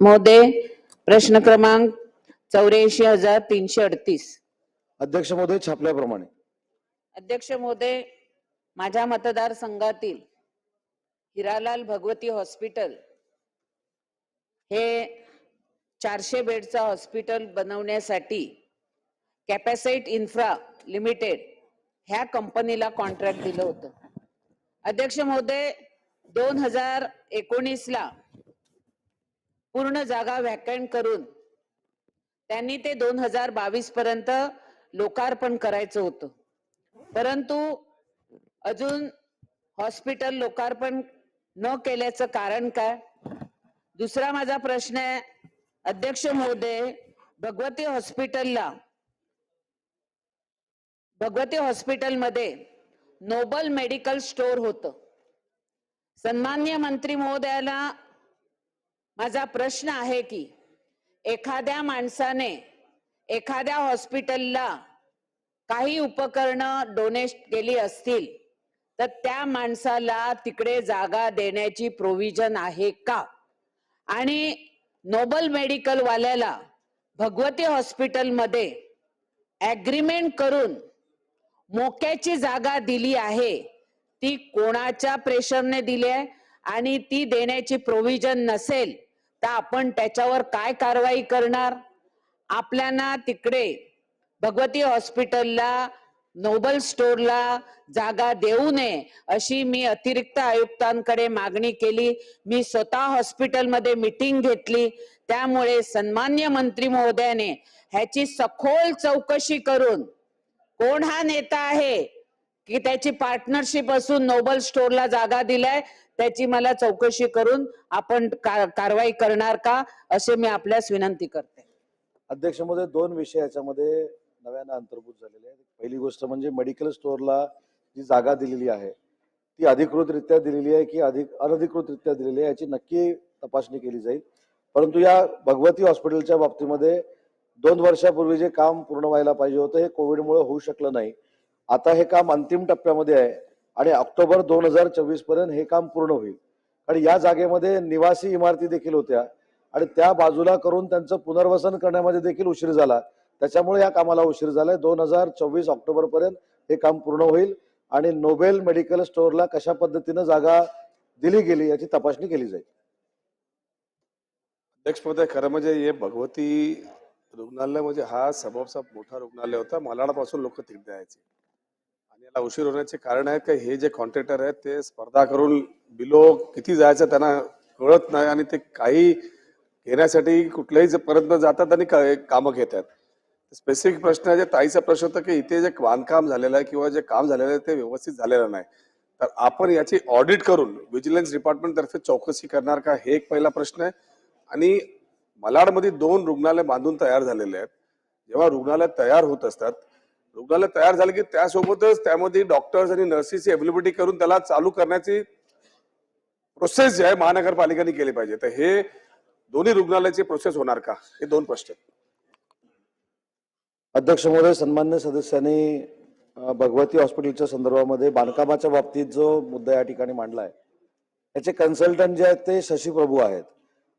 महोदय प्रश्न क्रमांक चौऱ्याऐंशी हजार तीनशे अडतीस. अध्यक्ष महोदय छापल्याप्रमाणे. अध्यक्ष महोदय माझ्या मतदारसंघातील हिरालाल भगवती हॉस्पिटल हे चारशे बेडचं हॉस्पिटल बनवण्यासाठी कॅपॅसाइट इन्फ्रा लिमिटेड ह्या कंपनीला कॉन्ट्रॅक्ट दिलं होतं. अध्यक्ष महोदय दोन हजार एकोणीस ला पूर्ण जागा व्हॅकंट करून त्यांनी ते दोन हजार बावीस पर्यंत लोकार्पण करायचं होतं. परंतु अजून हॉस्पिटल लोकार्पण न केल्याचं कारण काय? दुसरा माझा प्रश्न आहे अध्यक्ष महोदय भगवती हॉस्पिटलला भगवती हॉस्पिटलमध्ये नोबल मेडिकल स्टोअर होतं. सन्मान्य मंत्री महोदयाला माझा प्रश्न आहे की एखाद्या माणसाने एखाद्या हॉस्पिटलला काही उपकरणं डोनेट केली असतील तर त्या माणसाला तिकडे जागा देण्याची प्रोव्हिजन आहे का? आणि नोबल मेडिकलवाल्याला भगवती हॉस्पिटलमध्ये ॲग्रीमेंट करून मोक्याची जागा दिली आहे ती कोणाच्या प्रेशरने दिली आहे? आणि ती देण्याची प्रोव्हिजन नसेल तर आपण त्याच्यावर काय कारवाई करणार? आपल्याला तिकडे भगवती हॉस्पिटलला नोबल स्टोरला जागा देऊ नये अशी मी अतिरिक्त आयुक्तांकडे मागणी केली. मी स्वतः हॉस्पिटलमध्ये मीटिंग घेतली. त्यामुळे सन्मान्य मंत्री महोदयाने ह्याची सखोल चौकशी करून कोण हा नेता आहे? की त्याची पार्टनरशिप असून नोबल स्टोअरला जागा दिलाय त्याची मला चौकशी करून आपण का- कारवाई करणार का असे मी आपल्यास विनंती करते. अध्यक्षमध्ये दोन विषय याच्यामध्ये नव्यानं अंतर्भूत झालेले आहेत. पहिली गोष्ट म्हणजे मेडिकल स्टोअरला जी जागा दिलेली आहे ती अधिकृतरित्या दिलेली आहे की अधिक अनधिकृतरित्या दिलेली आहे याची नक्की तपासणी केली जाईल. परंतु या भगवती हॉस्पिटलच्या बाबतीमध्ये दोन वर्षापूर्वी जे काम पूर्ण व्हायला पाहिजे होतं हे कोविडमुळे होऊ शकलं नाही. आता हे काम अंतिम टप्प्यामध्ये आहे आणि ऑक्टोबर दोन हजार चोवीसपर्यंत हे काम पूर्ण होईल. आणि या जागेमध्ये निवासी इमारती देखील होत्या आणि त्या बाजूला करून त्यांचं पुनर्वसन करण्यामध्ये देखील उशीर झाला. त्याच्यामुळे या कामाला उशीर झालाय. दोन हजार चोवीस ऑक्टोबर पर्यंत हे काम पूर्ण होईल आणि नोबेल मेडिकल स्टोअरला कशा पद्धतीनं जागा दिली गेली याची तपासणी केली जाईल. अध्यक्ष महोदय खरं म्हणजे हे भगवती रुग्णालय म्हणजे हा सबबचा मोठा रुग्णालय होता. मालाडापासून लोक तिकडे यायचे. आणि याला उशीर होण्याचे कारण आहे की? हे जे कॉन्ट्रॅक्टर आहेत ते स्पर्धा करून बिलो किती जायचं त्यांना कळत नाही आणि ते काही घेण्यासाठी कुठल्याही परत जातात आणि कामं घेतात स्पेसिफिक प्रश्न आहे जे ताईचा प्रश्न होता की इथे जे बांधकाम झालेलं आहे किंवा जे काम झालेलं आहे ते व्यवस्थित झालेलं नाही. तर आपण याची ऑडिट करून व्हिजिलन्स डिपार्टमेंट तर्फे चौकशी करणार का? हे एक पहिला प्रश्न आहे. आणि मलाडमध्ये दोन रुग्णालय बांधून तयार झालेले आहेत. जेव्हा रुग्णालय तयार होत असतात रुग्णालय तयार झालं की त्यासोबतच त्यामध्ये डॉक्टर्स आणि नर्सेसची अवेलेबिलिटी करून त्याला चालू करण्याची प्रोसेस जी आहे महानगरपालिकेने केली पाहिजे. तर हे दोन्ही रुग्णालयाची प्रोसेस होणार का? हे दोन प्रश्न. आहेत. अध्यक्ष महोदय सन्मान्य सदस्यांनी भगवती हॉस्पिटलच्या संदर्भामध्ये बांधकामाच्या बाबतीत जो मुद्दा या ठिकाणी मांडला आहे त्याचे कन्सल्टंट जे आहेत ते शशी प्रभू आहेत.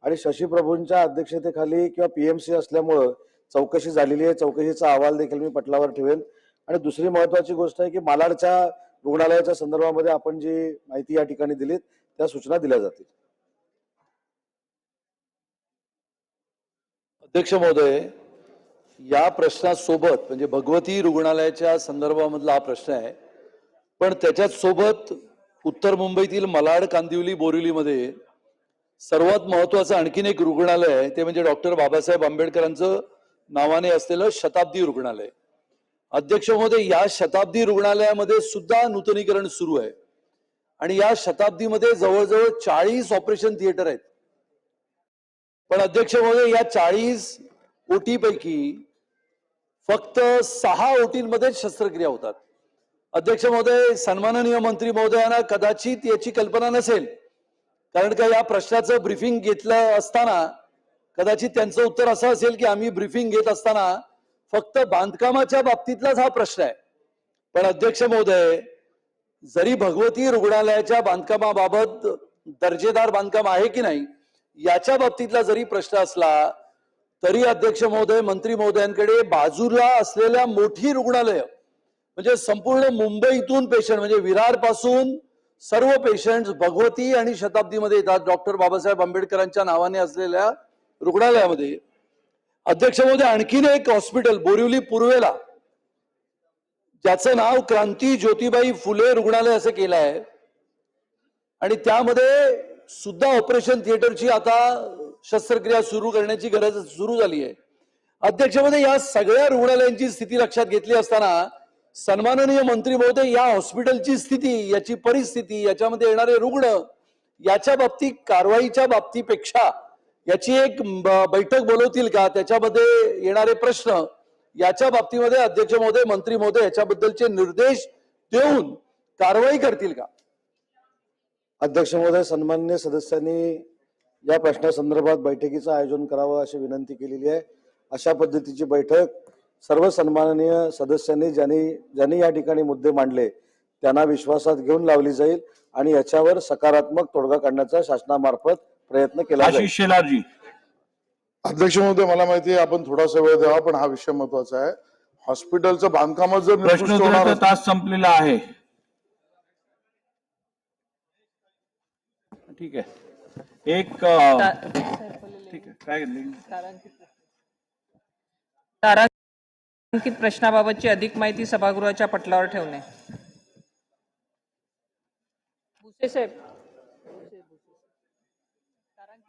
आणि शशी प्रभूंच्या अध्यक्षतेखाली किंवा पीएमसी असल्यामुळं चौकशी झालेली आहे. चौकशीचा अहवाल देखील मी पटलावर ठेवेन. आणि दुसरी महत्वाची गोष्ट आहे की मालाडच्या रुग्णालयाच्या संदर्भामध्ये आपण जी माहिती या ठिकाणी दिलीत त्या सूचना दिल्या जातील. अध्यक्ष महोदय या प्रश्नासोबत म्हणजे भगवती रुग्णालयाच्या संदर्भामधला हा प्रश्न आहे. पण त्याच्याच सोबत उत्तर मुंबईतील मलाड कांदिवली बोरिवलीमध्ये सर्वात महत्वाचं आणखीन एक रुग्णालय आहे. ते म्हणजे डॉक्टर बाबासाहेब आंबेडकरांचं नावाने असलेलं शताब्दी रुग्णालय. अध्यक्ष महोदय या शताब्दी रुग्णालयामध्ये सुद्धा नूतनीकरण सुरू आहे. आणि या शताब्दीमध्ये जवळजवळ चाळीस ऑपरेशन थिएटर आहेत. पण अध्यक्ष महोदय या चाळीस ओटीपैकी फक्त सहा ओटींमध्ये शस्त्रक्रिया होतात. अध्यक्ष महोदय सन्माननीय मंत्री महोदयांना कदाचित याची कल्पना नसेल. कारण का या प्रश्नाचं ब्रिफिंग घेतलं असताना कदाचित त्यांचं उत्तर असं असेल की आम्ही ब्रीफिंग घेत असताना फक्त बांधकामाच्या बाबतीतलाच हा प्रश्न आहे. पण अध्यक्ष महोदय जरी भगवती रुग्णालयाच्या बांधकामाबाबत दर्जेदार बांधकाम आहे की नाही याच्या बाबतीतला जरी प्रश्न असला तरी अध्यक्ष महोदय मंत्री महोदयांकडे बाजूला असलेल्या मोठी रुग्णालय म्हणजे संपूर्ण मुंबईतून पेशंट म्हणजे विरारपासून सर्व पेशंट भगवती आणि शताब्दीमध्ये येतात. डॉक्टर बाबासाहेब आंबेडकरांच्या नावाने असलेल्या रुग्णालयामध्ये. अध्यक्ष महोदय आणखीन एक हॉस्पिटल बोरिवली पूर्वेला. ज्याचं नाव क्रांती ज्योतिबाई फुले रुग्णालय असं केलं आहे आणि त्यामध्ये सुद्धा ऑपरेशन थिएटरची आता शस्त्रक्रिया सुरू करण्याची गरज सुरू झाली आहे अध्यक्षमध्ये या सगळ्या रुग्णालयांची स्थिती लक्षात घेतली असताना सन्माननीय मंत्री महोदय या हॉस्पिटलची स्थिती याची परिस्थिती याच्यामध्ये येणारे रुग्ण याच्या बाबतीत कारवाईच्या बाबतीपेक्षा याची एक बैठक बोलवतील का? त्याच्यामध्ये येणारे प्रश्न याच्या बाबतीमध्ये अध्यक्ष महोदय मंत्री महोदय याच्याबद्दलचे निर्देश देऊन कारवाई करतील का? अध्यक्ष महोदय सन्मान्य सदस्यांनी या प्रश्नासंदर्भात बैठकीचं आयोजन करावं अशी विनंती केलेली आहे. अशा पद्धतीची बैठक सर्व सन्माननीय सदस्यांनी ज्यांनी ज्यांनी या ठिकाणी मुद्दे मांडले त्यांना विश्वासात घेऊन लावली जाईल आणि याच्यावर सकारात्मक तोडगा काढण्याचा शासनामार्फत प्रयत्न केला जाईल. आशिष शेलारजी. अध्यक्ष महोदय मला माहिती आहे आपण थोडासा वेळ द्यावा पण हा विषय महत्त्वाचा आहे. हॉस्पिटलचं बांधकामच जर निकृष्ट होणार प्रश्नोत्तराचा असेल- तास संपलेला आहे. ठीक आहे. एक अ, ठीक आहे. काय तारांकित प्रश्नाबाबतची अधिक माहिती सभागृहाच्या पटलावर ठेवणे. भुसे साहेब